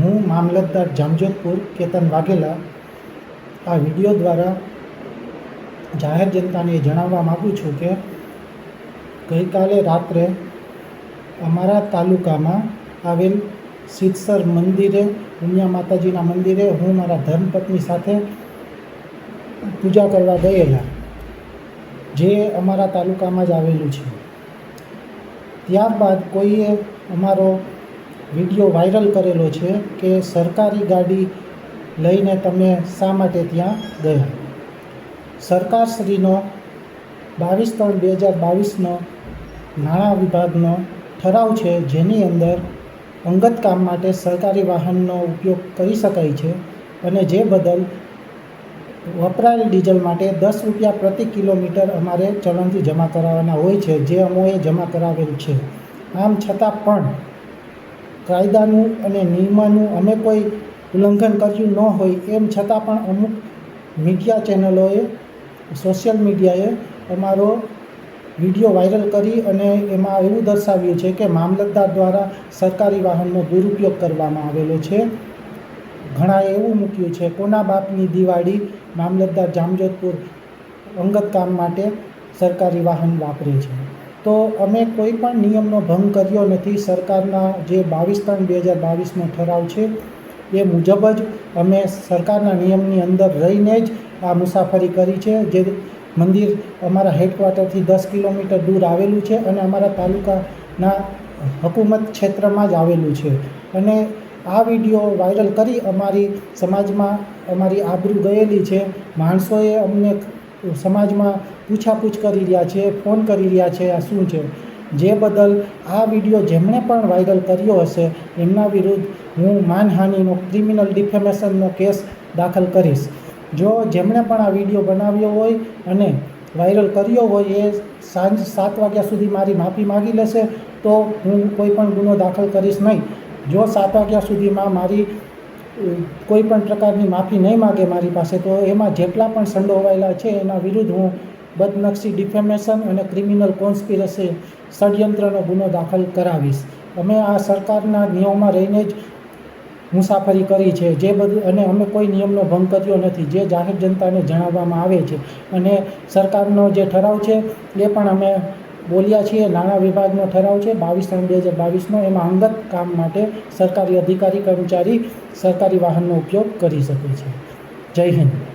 હું મામલતદાર જામજોધપુર કેતન વાઘેલા આ વીડિયો દ્વારા જાહેર જનતાને જણાવવા માગું છું કે ગઈકાલે રાત્રે અમારા તાલુકામાં આવેલ સિદ્ધસર મંદિરે ઉમિયા માતાજીના મંદિરે હું મારા ધર્મપત્ની સાથે પૂજા કરવા ગયેલા, જે અમારા તાલુકામાં જ આવેલું છે. ત્યારબાદ કોઈએ અમારો વીડિયો વાયરલ કરેલો છે કે સરકારી ગાડી લઈને તમે શા માટે ત્યાં ગયા? સરકારશ્રીનો બાવીસ ત્રણ બે હજાર બાવીસનો નાણાં વિભાગનો ઠરાવ છે, જેની અંદર અંગત કામ માટે સરકારી વાહનનો ઉપયોગ કરી શકાય છે અને જે બદલ વપરાયેલ ડીઝલ માટે દસ રૂપિયા પ્રતિ કિલોમીટર અમારે ચલણથી જમા કરાવવાના હોય છે, જે અમોએ જમા કરાવેલ છે. આમ છતાં પણ કાયદાનું અને નિયમાનું અમે કોઈ ઉલ્લંઘન કર્યું ન હોય એમ છતાં પણ અમુક મીડિયા ચેનલોએ, સોશિયલ મીડિયાએ અમારો વીડિયો વાયરલ કરી અને એમાં એવું દર્શાવ્યું છે કે મામલતદાર દ્વારા સરકારી વાહનનો દુરુપયોગ કરવામાં આવેલો છે. ઘણાએ એવું મૂક્યું છે, કોના બાપની દિવાળી મામલતદાર જામજોધપુર અંગત કામ માટે સરકારી વાહન વાપરે છે? તો અમે કોઈ પણ નિયમનો ભંગ કર્યો નથી. સરકારના જે બાવીસ ત્રણ બે હજાર બાવીસનો ઠરાવ છે, એ મુજબ જ અમે સરકારના નિયમની અંદર રહીને જ આ મુસાફરી કરી છે. જે મંદિર અમારા હેડક્વાર્ટરથી દસ કિલોમીટર દૂર આવેલું છે અને અમારા તાલુકાના હકુમત ક્ષેત્રમાં જ આવેલું છે. અને આ વીડિયો વાયરલ કરી અમારી સમાજમાં અમારી આબરૂ ગયેલી છે. માણસોએ અમને સમાજમાં પૂછાપૂછ કરી રહ્યા છે, ફોન કરી રહ્યા છે, આ શું છે? જે બદલ આ વીડિયો જેમણે પણ વાયરલ કર્યો હશે, એમના વિરુદ્ધ હું માનહાનિનો, ક્રિમિનલ ડિફેમેશનનો કેસ દાખલ કરીશ. જો જેમણે પણ આ વીડિયો બનાવ્યો હોય અને વાયરલ કર્યો હોય એ સાંજ સાત વાગ્યા સુધી મારી માફી માગી લેશે, તો હું કોઈ પણ ગુનો દાખલ કરીશ નહીં. જો સાત વાગ્યા સુધીમાં મારી કોઈ પણ પ્રકારની માફી નહીં માગે મારી પાસે, તો એમાં જેટલા પણ સંડોવાયેલા છે એના વિરુદ્ધ હું બદનક્ષી ડિફેમેશન અને ક્રિમિનલ કોન્સ્પિરસી ષડયંત્રનો ગુનો દાખલ કરાવીશ. અમે આ સરકારના નિયમોમાં રહીને જ મુસાફરી કરી છે. જે બધું, અને અમે કોઈ નિયમનો ભંગ કર્યો નથી. જે જાહેર જનતાને જણાવવામાં આવે છે. અને સરકારનો જે ઠરાવ છે, એ પણ અમે બોલ્યા છીએ, નાણાં વિભાગનો ઠરાવ છે બાવીસ ત્રણ બે હજાર બાવીસનો, એમાં અંગત કામ માટે સરકારી અધિકારી, કર્મચારી સરકારી વાહનનો ઉપયોગ કરી શકે છે. જય હિન્દ.